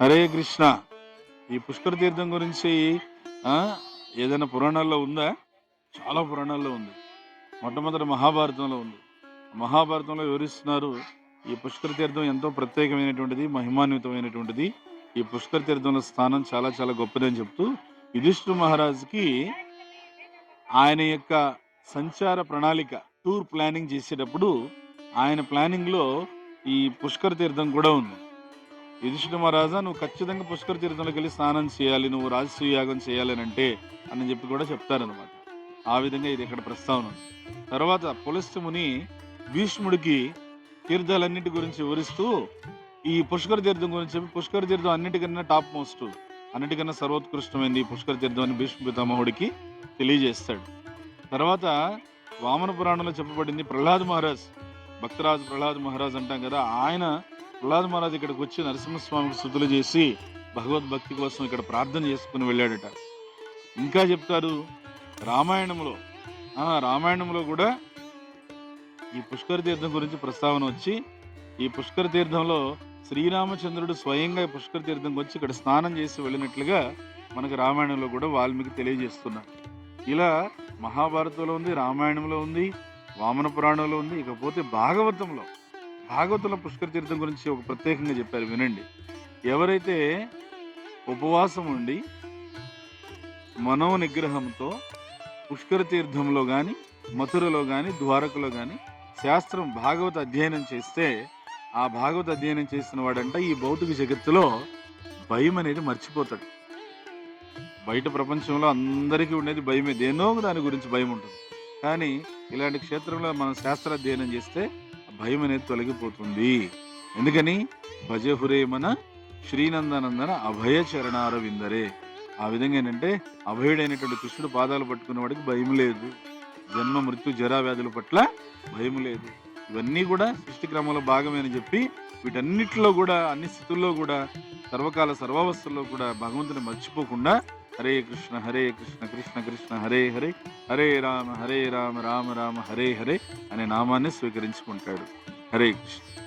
హరే కృష్ణ. ఈ పుష్కర తీర్థం గురించి ఏదైనా పురాణాల్లో ఉందా? చాలా పురాణాల్లో ఉంది. మొట్టమొదటి మహాభారతంలో ఉంది. మహాభారతంలో వివరిస్తున్నారు ఈ పుష్కర తీర్థం ఎంతో ప్రత్యేకమైనటువంటిది మహిమాన్వితమైనటువంటిది. ఈ పుష్కర తీర్థంలో స్థానం చాలా చాలా గొప్పదని చెప్తూ యుధిష్ఠు మహారాజుకి ఆయన యొక్క సంచార ప్రణాళిక టూర్ ప్లానింగ్ చేసేటప్పుడు ఆయన ప్లానింగ్లో ఈ పుష్కర తీర్థం కూడా ఉంది. యుధిష్ఠ మహారాజా నువ్వు ఖచ్చితంగా పుష్కర తీర్థంలోకి వెళ్ళి స్నానం చేయాలి నువ్వు రాజసూయ యాగం చేయాలి అని అంటే అని చెప్పి కూడా చెప్తారనమాట ఆ విధంగా ఇది ఇక్కడ ప్రస్తావన తర్వాత పులస్త్య ముని భీష్ముడికి తీర్థాలన్నిటి గురించి వివరిస్తూ ఈ పుష్కర తీర్థం గురించి చెప్పి పుష్కర తీర్థం అన్నిటికన్నా టాప్ మోస్ట్ అన్నిటికన్నా సర్వోత్కృష్టమైంది ఈ పుష్కర తీర్థం అని భీష్మ పితామహుడికి తెలియజేస్తాడు. తర్వాత వామన పురాణంలో చెప్పబడింది ప్రహ్లాద్ మహారాజ్ భక్తరాజు ప్రహ్లాద్ మహారాజ్ అంటాం కదా ఆయన ప్రహ్లాద్ మహారాజ్ ఇక్కడికి వచ్చి నరసింహస్వామికి శుద్ధులు చేసి భగవద్భక్తి కోసం ఇక్కడ ప్రార్థన చేసుకుని వెళ్ళాడట. ఇంకా చెప్తారు రామాయణంలో రామాయణంలో కూడా ఈ పుష్కర తీర్థం గురించి ప్రస్తావన వచ్చి ఈ పుష్కర తీర్థంలో శ్రీరామచంద్రుడు స్వయంగా ఈ పుష్కర తీర్థంకి వచ్చి ఇక్కడ స్నానం చేసి వెళ్ళినట్లుగా మనకు రామాయణంలో కూడా వాల్మీకి తెలియజేస్తున్నారు. ఇలా మహాభారతంలో ఉంది రామాయణంలో ఉంది వామన పురాణంలో ఉంది ఇకపోతే భాగవతంలో భాగవతుల పుష్కర తీర్థం గురించి ఒక ప్రత్యేకంగా చెప్పారు వినండి. ఎవరైతే ఉపవాసం ఉండి మనో నిగ్రహంతో పుష్కర తీర్థంలో కానీ మథురలో కానీ ద్వారకలో కానీ శాస్త్రం భాగవత అధ్యయనం చేస్తే ఆ భాగవత అధ్యయనం చేసిన వాడంట ఈ భౌతిక జగత్తులో భయం అనేది మర్చిపోతాడు. బయట ప్రపంచంలో అందరికీ ఉండేది భయమే దేనో దాని గురించి భయం ఉంటుంది. కానీ ఇలాంటి క్షేత్రంలో మనం శాస్త్ర అధ్యయనం చేస్తే భయం అనేది తొలగిపోతుంది. ఎందుకని? భజహురే మన శ్రీనందనందన అభయ చరణారవిందరే. ఆ విధంగా ఏంటంటే అభయుడైనటువంటి కృష్ణుడు పాదాలు పట్టుకున్న వాడికి భయం లేదు. జన్మ మృత్యు జరా వ్యాధుల పట్ల భయం లేదు. ఇవన్నీ కూడా సృష్టి క్రమంలో భాగమేనని చెప్పి వీటన్నిటిలో కూడా అన్ని స్థితుల్లో కూడా సర్వకాల సర్వావస్థల్లో కూడా భగవంతుని మర్చిపోకుండా హరే కృష్ణ హరే కృష్ణ కృష్ణ కృష్ణ హరే హరే హరే రామ హరే రామ రామ రామ హరే హరే అనే నామాన్ని స్వీకరించుకుంటాడు. హరే కృష్ణ.